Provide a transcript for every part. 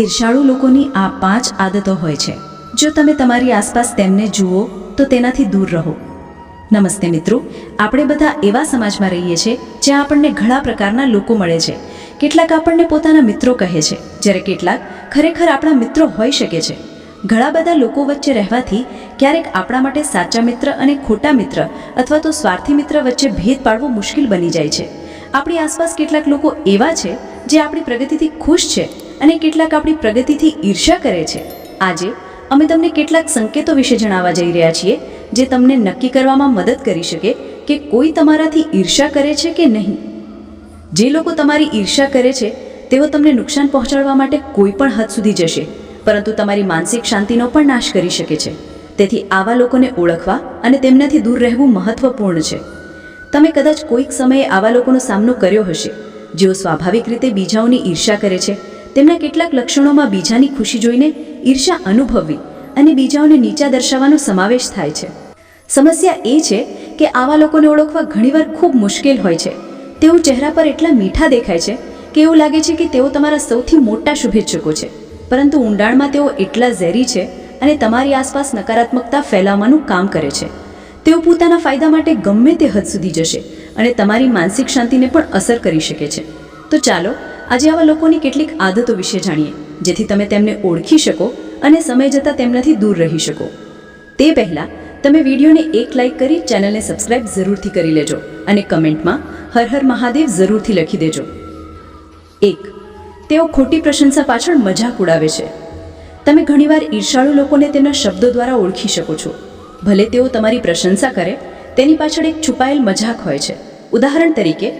ઈર્ષાળુ લોકોની આ પાંચ આદતો હોય છે. જો તમે તમારી આસપાસ તેમને જુઓ, તો તેનાથી દૂર રહો. નમસ્તે મિત્રો, આપણે બધા એવા સમાજમાં રહીએ છીએ, જ્યાં આપણને ઘણા પ્રકારના લોકો મળે છે. કેટલાક આપણને પોતાના મિત્રો કહે છે, જ્યારે કેટલાક ખરેખર આપણા મિત્રો હોઈ શકે છે. ઘણા બધા લોકો વચ્ચે રહેવાથી ક્યારેક આપણા માટે સાચા મિત્ર અને ખોટા મિત્ર અથવા તો સ્વાર્થી મિત્ર વચ્ચે ભેદ પાડવો મુશ્કેલ બની જાય છે. આપણી આસપાસ કેટલાક લોકો એવા છે, જે આપણી પ્રગતિથી ખુશ છે અને કેટલાક આપણી પ્રગતિથી ઈર્ષા કરે છે. આજે અમે તમને કેટલાક સંકેતો વિશે જણાવવા જઈ રહ્યા છીએ, જે તમને નક્કી કરવામાં મદદ કરી શકે કે કોઈ તમારાથી ઈર્ષા કરે છે કે નહીં. જે લોકો તમારી ઈર્ષા કરે છે, તેઓ તમને નુકસાન પહોંચાડવા માટે કોઈ પણ હદ સુધી જશે, પરંતુ તમારી માનસિક શાંતિનો પણ નાશ કરી શકે છે. તેથી આવા લોકોને ઓળખવા અને તેમનાથી દૂર રહેવું મહત્વપૂર્ણ છે. તમે કદાચ કોઈક સમયે આવા લોકોનો સામનો કર્યો હશે, જેઓ સ્વાભાવિક રીતે બીજાઓની ઈર્ષા કરે છે તેમના કેટલાક લક્ષણોમાં બીજાની ખુશી જોઈને ઈર્ષા અનુભવવી અને બીજાઓને નીચા દર્શાવવાનો સમાવેશ થાય છે. સમસ્યા એ છે કે આવા લોકોને ઓળખવા ઘણીવાર ખૂબ મુશ્કેલ હોય છે. તેઓ ચહેરા પર એટલા મીઠા દેખાય છે કે એવું લાગે છે કે તેઓ તમારા સૌથી મોટા શુભેચ્છકો છે. પરંતુ ઊંડાણમાં તેઓ એટલા ઝેરી છે અને તમારી આસપાસ નકારાત્મકતા ફેલાવવાનું કામ કરે છે. તેઓ પોતાના ફાયદા માટે ગમે તે હદ સુધી જશે અને તમારી માનસિક શાંતિને પણ અસર કરી શકે છે. તો ચાલો આજે આવા લોકોની કેટલીક આદતો વિશે જાણીએ, જેથી તમે તેમને ઓળખી શકો અને સમય જતાં તેમનાથી દૂર રહી શકો. તે પહેલાં, તમે વિડીયોને એક લાઇક કરી ચેનલને સબસ્ક્રાઇબ જરૂરથી કરી લેજો અને કમેન્ટમાં હર હર મહાદેવ જરૂરથી લખી દેજો. એક, તેઓ ખોટી પ્રશંસા પાછળ મજાક ઉડાવે છે. તમે ઘણીવાર ઈર્ષાળુ લોકોને તેમના શબ્દો દ્વારા ઓળખી શકો છો. ભલે તેઓ તમારી પ્રશંસા કરે, તેની પાછળ એક છુપાયેલ મજાક હોય છે. ઉદાહરણ તરીકે,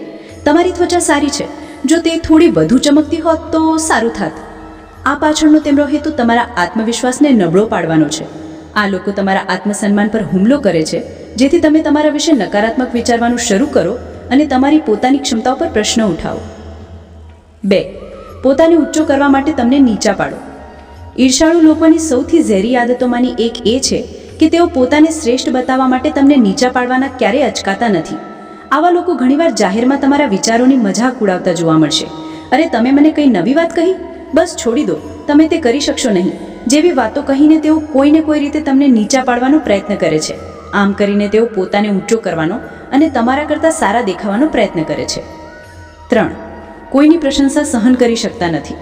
તમારી ત્વચા સારી છે જો તે થોડી વધુ ચમકતી હોત તો સારું થાત. આ પાછળનો તેમનો હેતુ તમારા આત્મવિશ્વાસને નબળો પાડવાનો છે. આ લોકો તમારા આત્મસન્માન પર હુમલો કરે છે, જેથી તમે તમારા વિશે નકારાત્મક વિચારવાનું શરૂ કરો અને તમારી પોતાની ક્ષમતાઓ પર પ્રશ્ન ઉઠાવો. બે, પોતાને ઊંચો કરવા માટે તમને નીચા પાડો. ઈર્ષાળુ લોકોની સૌથી ઝેરી આદતોમાંની એક એ છે કે તેઓ પોતાને શ્રેષ્ઠ બતાવવા માટે તમને નીચા પાડવાના ક્યારેય અચકાતા નથી. આવા લોકો ઘણીવાર જાહેરમાં તમારા વિચારોની મજાક ઉડાવતા જોવા મળશે. અરે, તમે મને કંઈ નવી વાત કહી? બસ છોડી દો. તમે તે કરી શકશો નહીં. જેવી વાતો કહીને તેઓ કોઈને કોઈ રીતે તમને નીચા પાડવાનો પ્રયત્ન કરે છે. આમ કરીને તેઓ પોતાને ઊંચો કરવાનો અને તમારા કરતાં સારા દેખાવાનો પ્રયત્ન કરે છે. ત્રણ. કોઈની પ્રશંસા સહન કરી શકતા નથી.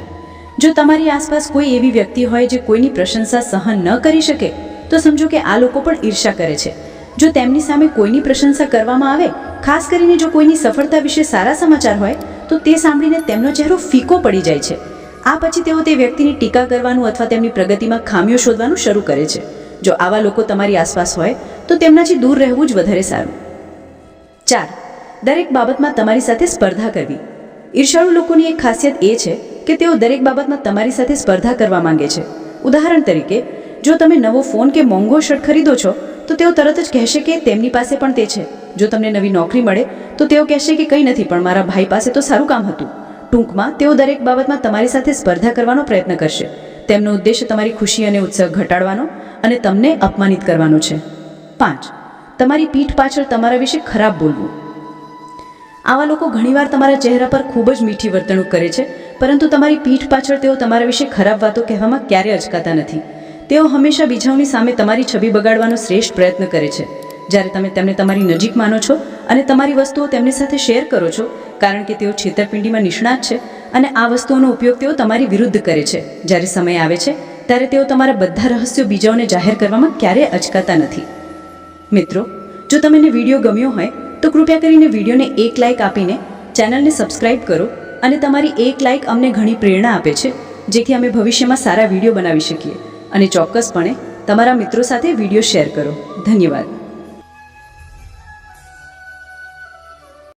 જો તમારી આસપાસ કોઈ એવી વ્યક્તિ હોય જે કોઈની પ્રશંસા સહન ન કરી શકે, તો સમજો કે આ લોકો પણ ઈર્ષા કરે છે. જો તેમની સામે કોઈની પ્રશંસા કરવામાં આવે, ખાસ કરીને જો કોઈની સફળતા વિશે સારા સમાચાર હોય, તો તે સાંભળીને તેમનો ચહેરો ફીકો પડી જાય છે. આ પછી તેઓ તે વ્યક્તિની ટીકા કરવાનું અથવા તેમની પ્રગતિમાં ખામીઓ શોધવાનું શરૂ કરે છે. જો આવા લોકો તમારી આસપાસ હોય, તો તેમનાથી દૂર રહેવું જ વધારે સારું. ચાર, દરેક બાબતમાં તમારી સાથે સ્પર્ધા કરવી. ઈર્ષાળુ લોકોની એક ખાસિયત એ છે કે તેઓ દરેક બાબતમાં તમારી સાથે સ્પર્ધા કરવા માંગે છે. ઉદાહરણ તરીકે, જો તમે નવો ફોન કે મોંઘો શર્ટ ખરીદો છો તો તેઓ તરત જ કહેશે કે તેમની પાસે પણ તે છે. જો તમને નવી નોકરી મળે, તો તેઓ કહેશે કે કંઈ નથી, પણ મારા ભાઈ પાસે તો સારું કામ હતું. ટૂંકમાં, તેઓ દરેક બાબતમાં તમારી સાથે સ્પર્ધા કરવાનો પ્રયત્ન કરશે. તેમનો ઉદ્દેશ્ય તમારી ખુશી અને ઉત્સાહ ઘટાડવાનો અને તમને અપમાનિત કરવાનો છે. પાંચ, તમારી પીઠ પાછળ તમારા વિશે ખરાબ બોલવું. આવા લોકો ઘણીવાર તમારા ચહેરા પર ખૂબ જ મીઠી વર્તણૂક કરે છે, પરંતુ તમારી પીઠ પાછળ તેઓ તમારા વિશે ખરાબ વાતો કહેવામાં ક્યારેય અચકાતા નથી. તેઓ હંમેશા બીજાઓની સામે તમારી છબી બગાડવાનો શ્રેષ્ઠ પ્રયત્ન કરે છે. જ્યારે તમે તેમને તમારી નજીક માનો છો અને તમારી વસ્તુઓ તેમની સાથે શેર કરો છો, કારણ કે તેઓ છેતરપિંડીમાં નિષ્ણાત છે અને આ વસ્તુઓનો ઉપયોગ તેઓ તમારી વિરુદ્ધ કરે છે. જ્યારે સમય આવે છે, ત્યારે તેઓ તમારા બધા રહસ્યો બીજાઓને જાહેર કરવામાં ક્યારેય અચકાતા નથી. મિત્રો, જો તમને વીડિયો ગમ્યો હોય, તો કૃપયા કરીને વિડીયોને એક લાઇક આપીને ચેનલને સબસ્ક્રાઇબ કરો અને તમારી એક લાઇક અમને ઘણી પ્રેરણા આપે છે, જેથી અમે ભવિષ્યમાં સારા વીડિયો બનાવી શકીએ. અને ચોક્કસપણે તમારા મિત્રો સાથે વીડિયો શેર કરો. ધન્યવાદ.